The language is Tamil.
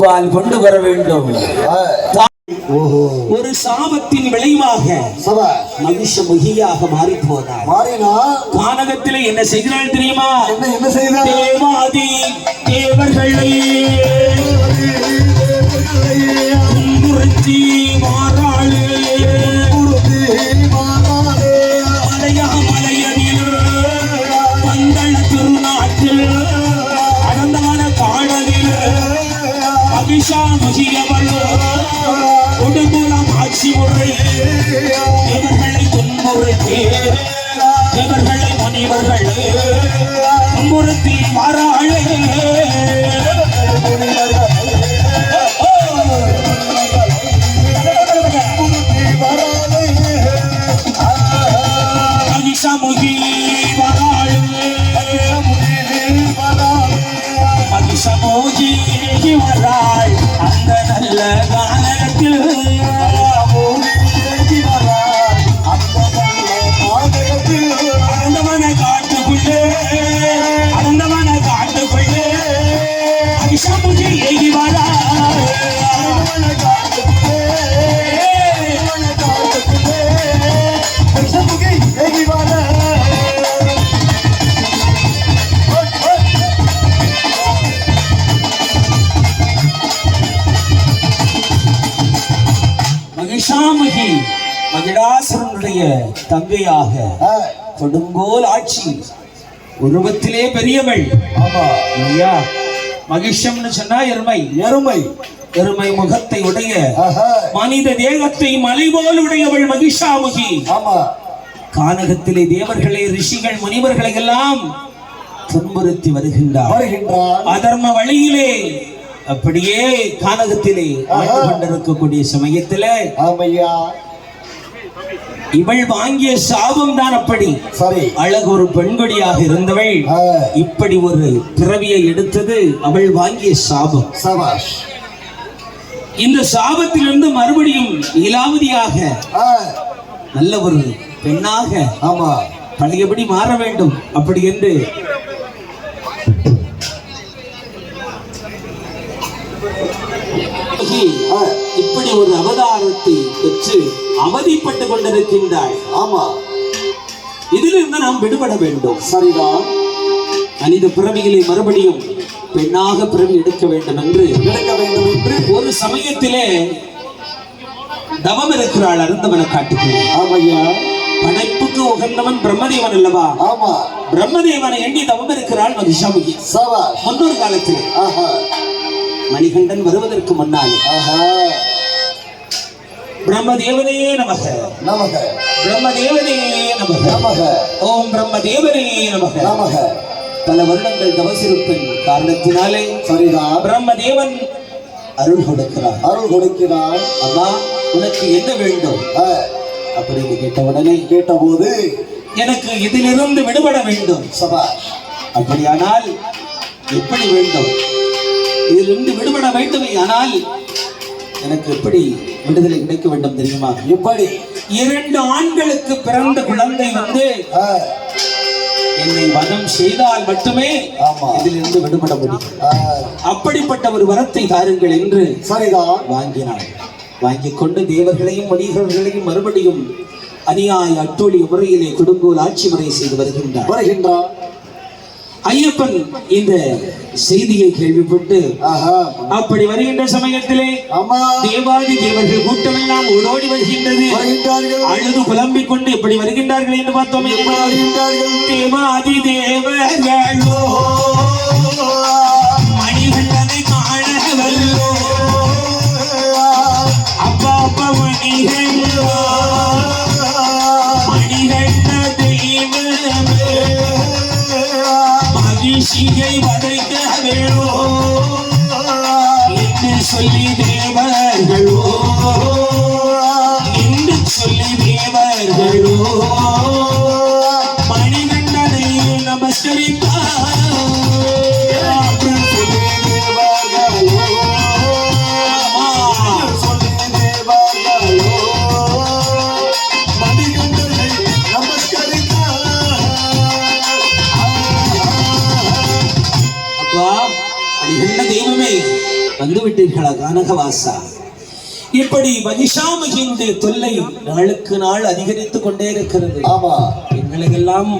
புலிப்பால் கொண்டு வர வேண்டும். ஒரு சாபத்தின் விளைவாக சப. மகிஷமுகியாக மாறி போனார் மாறினா? கானகத்திலே என்ன செய்கிறாள் தெரியுமா? என்ன என்ன செய்த தேவாதி தேவர்களை துன்புறுத்தி துன்புறுத்தி இவர்களை முனிவர்களே துன்புறுத்தி மாறாளே மகிஷமுகி வராளே மகிஷமோகி வராள் மகிஷாமுகி மகிழாசுரனுடைய தங்கையாக கொடுங்கோல் ஆட்சி. உருவத்திலே பெரியவள். ஆமா. ஐயா மகிஷம்னு சொன்னா எருமை. எருமை. எருமை முகத்தை உடைய. மனித தேகத்தை மலை போல் உடையவள் மகிஷாமுகி. ஆமா. கானகத்திலே தேவர்களை ரிஷிகள் முனிவர்களை எல்லாம் துன்புறுத்தி வருகின்றார். அதர்ம வழியிலே அப்படியே கானகத்திலே ஆண்டு கொண்டிருக்கக்கூடிய சமயத்திலே ஆமையா. இவள் வாங்கிய சாபம் தான் அப்படி. சரி. அழகு ஒரு பெண்கொடியாக இருந்தவள். இப்படி ஒரு பிறவியை எடுத்தது அவள் வாங்கிய சாபம். சபாஷ். இந்த சாபத்திலிருந்து மறுபடியும் இலாவதியாக நல்ல ஒரு பெண்ணாக ஆமா. பழையபடி மாற வேண்டும். அப்படி என்று ஆ, இப்படி ஒரு அவதாரத்தை பெற்று அவதிப்பட்டு கொண்டிருக்கின்றாள் ஆமா. இதிலிருந்து நாம் விடுபட வேண்டும். சரிதான். மனித பிறவிகளை மறுபடியும் பெண்ணாக பிறவி எடுக்க வேண்டும் என்று எடுக்க வேண்டும் என்று ஒரு சமயத்திலே தவம் இருக்கிறாள் அருந்தவன காட்டுக்குள்ளே ஆமையா? படைப்புக்கு உகந்தவன் பிரம்மதேவன் அல்லவா? ஆமா. பிரம்மதேவனை எண்ணி தவம் இருக்கிறாள் மகிஷாமுகி. முன்னொரு காலத்தில். ஆஹா. மணிகண்டன் வருவதற்கு முன்னால். ஆஹா. பிரம்மதேவனையே நமக. நமக. பிரம்மதேவனையே நமக. நமக. ஓம் பிரம்மதேவனே நமக. நமக. பல வருடங்கள் தவசிருப்பின் காரணத்தினாலே சரிதான் பிரம்மதேவன் அருள் கொடுக்கிறார். அருள் கொடுக்கிறான் அம்மா உனக்கு என்ன வேண்டும்? அப்படின்னு கேட்டவுடனே கேட்டபோது எனக்கு இதிலிருந்து விடுபட வேண்டும். சபாஷ் அப்படியானால் எப்படி வேண்டும்? இதிலிருந்து விடுபட வேண்டுமே ஆனால் எனக்கு எப்படி விடுதலை கிடைக்க வேண்டும் தெரியுமா? இப்படி இரண்டு ஆண்களுக்கு பிறந்த குழந்தை வந்து என்னை வதம் செய்தால் மட்டுமே ஆமா. இதிலிருந்து விடுபட முடியும். அப்படிப்பட்ட ஒரு வரத்தை தாருங்கள் என்று சரிதான். வாங்கினாள். வாங்கிக் கொண்டு தேவர்களையும் மனிதர்களையும் மறுபடியும் அநியாய அட்டூழிய முறையிலே கொடுங்கோல் ஆட்சி முறை செய்து வருகின்றார். வருகின்றான் ஐயப்பன் இந்த செய்தியை கேள்விப்பட்டு அப்படி வருகின்ற சமயத்திலே தேவாதி தேவர்கள் கூட்டமெல்லாம் ஓடோடி வருகின்றது. அழுது புலம்பிக் கொண்டு எப்படி வருகின்றார்கள் என்று பார்த்தோமே. தேவாதி தேவர்களோ மகிழ்ச்சியை வதைக்க வேணோ? என்று சொல்லி தேவர்களோ? என்று சொல்லி தேவர்களோ? என்ன தெய்வமே வந்து விட்டீர்களா கானகவாசா? இப்படி மகிஷாமகியினுடைய தொல்லை நாளுக்கு நாள் அதிகரித்துக் கொண்டே இருக்கிறது. ஆமா. எங்களுக்கெல்லாம்